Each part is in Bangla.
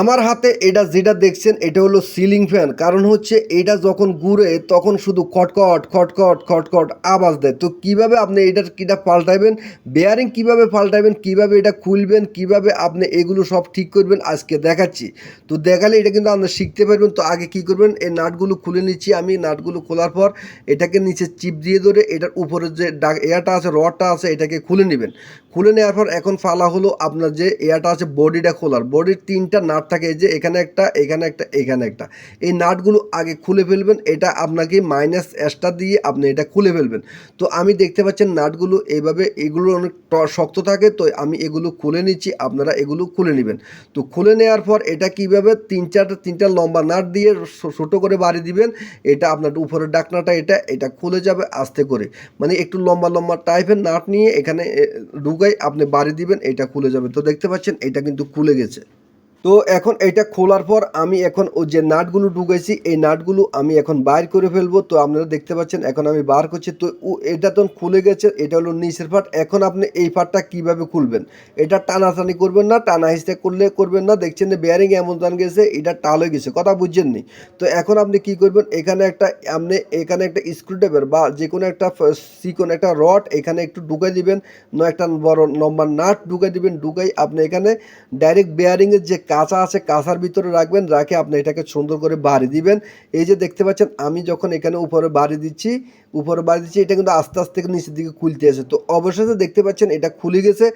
আমার হাতে এটা যেটা দেখছেন, এটা হলো সিলিং ফ্যান কারণ হচ্ছে এটা যখন ঘুরে, তখন শুধু খটখট খটখট খটখট আওয়াজ দেয়। তো কীভাবে আপনি এটার কিটা পাল্টাবেন বেয়ারিং কীভাবে পাল্টাবেন কীভাবে এটা খুলবেন? কীভাবে আপনি এগুলো সব ঠিক করবেন? আজকে দেখাচ্ছি। তো দেখালে এটা কিন্তু আপনি শিখতে পারবেন। তো আগে কি করবেন? এই নাটগুলো খুলে নিচ্ছি আমি। নাটগুলো খোলার পর এটাকে নিচে চিপ দিয়ে ধরে এটার উপরে যে ডাক এয়ারটা আছে রডটা আছে, এটাকে খুলে নেবেন। খুলে নেওয়ার পর এখন ফালা হলো আপনার যে এয়ারটা আছে বডিটা খোলার। বডির তিনটা নাট থাকে যে এখানে একটা এখানে একটা এখানে একটা। এই নাটগুলো আগে খুলে ফেলবেন এটা আপনাকে মাইনাস এক্সট্রা দিয়ে আপনি এটা খুলে ফেলবেন। তো আমি দেখতে পাচ্ছেন নাটগুলো এইভাবে এগুলো অনেক শক্ত থাকে তো আমি এগুলো খুলে নিচ্ছি আপনারা এগুলো খুলে নেবেন। তো খুলে নেওয়ার পর এটা কীভাবে তিন চারটা তিনটা লম্বা নাট দিয়ে ছোটো করে বাড়ি দিবেন এটা আপনার উপরের ডাকনাটা এটা এটা খুলে যাবে আস্তে করে। মানে একটু লম্বা লম্বা টাইপের নাট নিয়ে এখানে এ, ঢুকাই আপনি বাড়ি দিবেন এটা খুলে যাবে। তো দেখতে পাচ্ছেন এটা কিন্তু খুলে গেছে। তো এখন এটা খোলার পর আমি এখন ও যে নাটগুলো ঢুকেছি, এই নাটগুলো আমি এখন বাইর করে ফেলব। তো আপনারা দেখতে পাচ্ছেন, এখন আমি বার করছি। তো এটা তো খুলে গেছে, এটা হলো নিচের পার্ট এখন আপনি এই পার্টটা কীভাবে খুলবেন? এটা টানাটানি করবেন না, টানা হিসতে করলে করবেন না। দেখছেন যে বেয়ারিং এমন দান গেছে, এটা টাল হয়ে গেছে, কথা বুঝছেন নি তো এখন আপনি কি করবেন, এখানে একটা আপনি এখানে একটা স্ক্রুড্রাইভার বা যে কোনো একটা সিকোন একটা রড এখানে একটু ঢুকাই দিবেন। ন একটা বড় লম্বা নাট ঢুকে দিবেন। ঢুকাই আপনি এখানে ডাইরেক্ট বেয়ারিংয়ের যে কাঁচা আছে, কাঁচার ভিতরে রাখবেন, রাখে আপনি এটাকে সুন্দর করে বাড়ি দিবেন। এই যে দেখতে পাচ্ছেন, আমি যখন এখানে উপরে বাড়ি দিচ্ছি উপরে দিচ্ছি, এটা কিন্তু আস্তে আস্তে নিচের দিকে খুলতে আছে তো অবশেষে দেখতে পাচ্ছেন, এটা খুলে গেছে।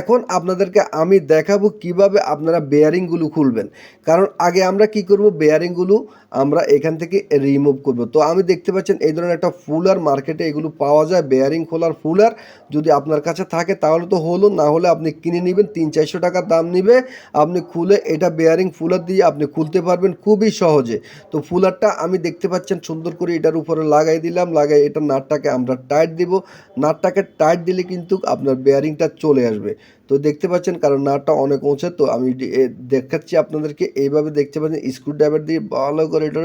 এখন আপনাদেরকে আমি দেখাবো কীভাবে আপনারা বেয়ারিংগুলো খুলবেন। কারণ আগে আমরা কি করব? বেয়ারিংগুলো আমরা এখান থেকে রিমুভ করব। তো আমি দেখতে পাচ্ছেন, এই ধরনের একটা ফুলার মার্কেটে এগুলো পাওয়া যায় বেয়ারিং খোলার ফুলার যদি আপনার কাছে থাকে, তাহলে তো হলো, না হলে আপনি কিনে নেবেন, তিন চারশো টাকার দাম নিবে। আপনি খুলে এটা বেয়ারিং ফুলার দিয়ে আপনি খুলতে পারবেন খুবই সহজে। তো ফুলারটা আমি দেখতে পাচ্ছেন, সুন্দর করে এটার উপরে লাগাই দিলাম, লাগাই এটা নাটটাকে আমরা টাইট দিব। নাটটাকে টাইট দিলে কিন্তু আপনার বেয়ারিংটা চলে আসবে। তো দেখতে পাচ্ছেন কারণ নাটটা অনেক উঁচে, তো আমি দেখাচ্ছি আপনাদেরকে। এইভাবে দেখতে পাচ্ছেন স্ক্রু ড্রাইভার দিয়ে ভালো করে এটা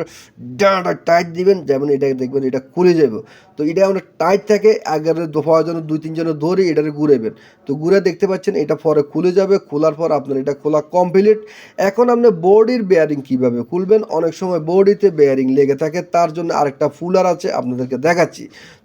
ডাঁটা টাইট দিবেন, যেমন এটা দেখবেন এটা খুলে যাবে। তো এটা আমরা টাইট থাকে, আগের দফার জন্য, দুই তিনজনে ধরে এটাকে ঘুরেবেন তো ঘুরে দেখতে পাচ্ছেন এটা পরে খুলে যাবে, খোলার পর আপনার এটা খোলা কমপ্লিট এখন আপনি বডির বেয়ারিং কীভাবে খুলবেন? অনেক সময় বডিতে বেয়ারিং লেগে থাকে, তার জন্য আরেকটা ফুলার আছে, আপনাদেরকে দেখাচ্ছি।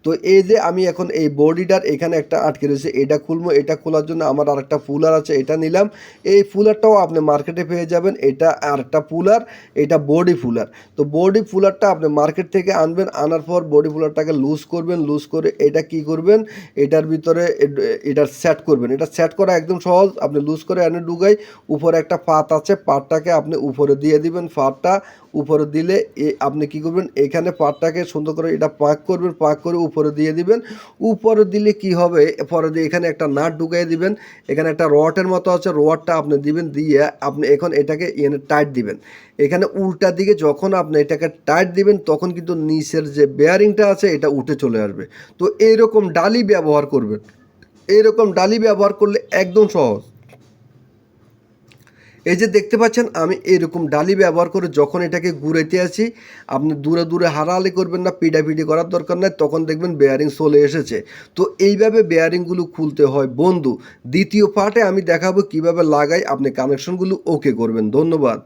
তো এই যে আমি এখন এই বডিটার এখানে একটা আটকে রয়েছে, এটা খুলবো, এটা খোলার জন্য আমার আরেকটা ফুলার আছে, এটা নিলাম। এই ফুলারটাও আপনি মার্কেটে পেয়ে যাবেন, এটা আরেকটা ফুলার এটা বডি ফুলার তো বডি ফুলারটা আপনি মার্কেট থেকে আনবেন, আনার পর বডি ফুলারটাকে লুজ করবেন লুজ করে এটা কি করবেন, এটার ভিতরে এ- এটার সেট করবেন। এটা সেট করা একদম সহজ, আপনি লুজ করে এনে ঢুকাই, উপরে একটা পাত আছে, পাতটাকে আপনি উপরে দিয়ে দিবেন, পাতটা উপরে দিলে আপনি কি করবেন? এখানে পাটটাকে সুন্দর করে এটা পাক করবেন, পাক করে উপরে দিয়ে দিবেন। উপরে দিলে কি হবে? পরে দিয়ে এখানে একটা নাট ঢুকিয়ে দিবেন। এখানে একটা রটের মতো আছে, রডটা আপনি দিবেন দিয়ে আপনি এখন এটাকে এনে টাইট দিবেন। এখানে উল্টা দিকে যখন আপনি এটাকে টাইট দিবেন, তখন কিন্তু নিচের যে বেয়ারিংটা আছে, এটা উঠে চলে আসবে। তো এইরকম ডালি ব্যবহার করবেন। এইরকম ডালি ব্যবহার করলে একদম সহজ। এই যে দেখতে পাচ্ছেন, আমি এরকম ডালি ব্যবহার করে যখন এটাকে ঘুরাইতে আছি আপনি দূরে দূরে হারাহালি করবেন না পিটাপিটি করার দরকার নাই, তখন দেখবেন বেয়ারিং চলে এসেছে। তো এইভাবে বেয়ারিংগুলো খুলতে হয়। বন্ধু, দ্বিতীয় পার্টে আমি দেখাবো কীভাবে লাগাই, আপনি কানেকশনগুলো ওকে করবেন। ধন্যবাদ।